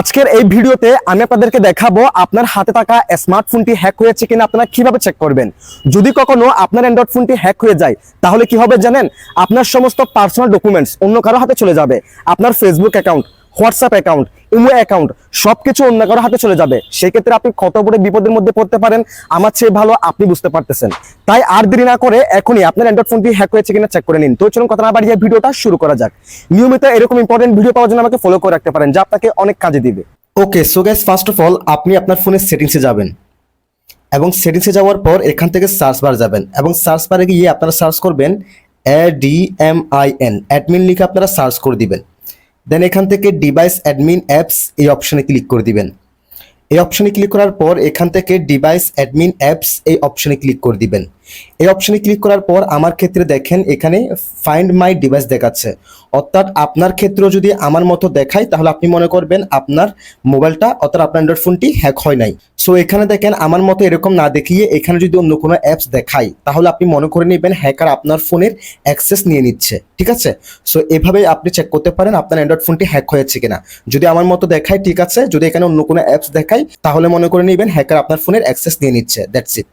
আজকের এই ভিডিওতে আমি আপনাদেরকে দেখাবো আপনার হাতে থাকা স্মার্টফোনটি হ্যাক হয়েছে কিনা আপনারা কীভাবে চেক করবেন। যদি কখনো আপনার অ্যান্ড্রয়েড ফোনটি হ্যাক হয়ে যায়, তাহলে কি হবে জানেন? আপনার সমস্ত পার্সোনাল ডকুমেন্টস অন্য কারও হাতে চলে যাবে। আপনার Facebook account WhatsApp account, imo account, সবকিছু অন্য কারও হাতে চলে যাবে। সেই ক্ষেত্রে আপনি কত বড় বিপদের মধ্যে পড়তে পারেন, আমার চেয়ে ভালো আপনি বুঝতে পারতেছেন। তাই আর দেরি না করে এখনই আপনার অ্যান্ড্রয়েড ফোনটি হ্যাক হয়েছে কিনা চেক করে নিন। তো চলুন কথা না বাড়িয়ে ভিডিওটা শুরু করা যাক। নিয়মিত এরকম ইম্পর্টেন্ট ভিডিও পাওয়ার জন্য আমাকে ফলো করে রাখতে পারেন, যা আপনাকে অনেক কাজে দিবে। Okay so guys first of all আপনি আপনার ফোনের সেটিংসে যাবেন। এবং সেটিংসে যাওয়ার পর এখান থেকে সার্চ বার যাবেন। এবং সার্চ বারে গিয়ে আপনারা সার্চ করবেন A D M I N admin লিখে আপনারা সার্চ করে দিবেন। দেন এখান থেকে ডিভাইস অ্যাডমিন অ্যাপস এই অপশানে ক্লিক করে দিবেন। এই অপশনে ক্লিক করার পর এখান থেকে ডিভাইস অ্যাডমিন অ্যাপস এই অপশনে ক্লিক করে দিবেন। এই অপশনে ক্লিক করার পর আমার ক্ষেত্রে দেখেন এখানে ফাইন্ড মাই ডিভাইস দেখাচ্ছে। অর্থাৎ আপনার ক্ষেত্রেও যদি আমার মতো দেখায়, তাহলে আপনি মনে করবেন আপনার মোবাইলটা অর্থাৎ আপনার অ্যান্ড্রয়েড ফোনটি হ্যাক হয় নাই। সো এখানে দেখেন আমার মতো এরকম না দেখিয়ে এখানে যদি অন্য কোনো অ্যাপস দেখায়, তাহলে আপনি মনে করে নেবেন হ্যাকার আপনার ফোনের অ্যাক্সেস নিয়ে নিচ্ছে। ঠিক আছে? সো এভাবে আপনি চেক করতে পারেন আপনার অ্যান্ড্রয়েড ফোনটি হ্যাক হয়েছে কিনা। যদি আমার মতো দেখায়, ঠিক আছে? যদি এখানে অন্য কোনো অ্যাপস দেখায় তাহলে মনে করে নিবেন হ্যাকার আপনার ফোনের অ্যাক্সেস নিয়ে নিচ্ছে দ্যাটস ইট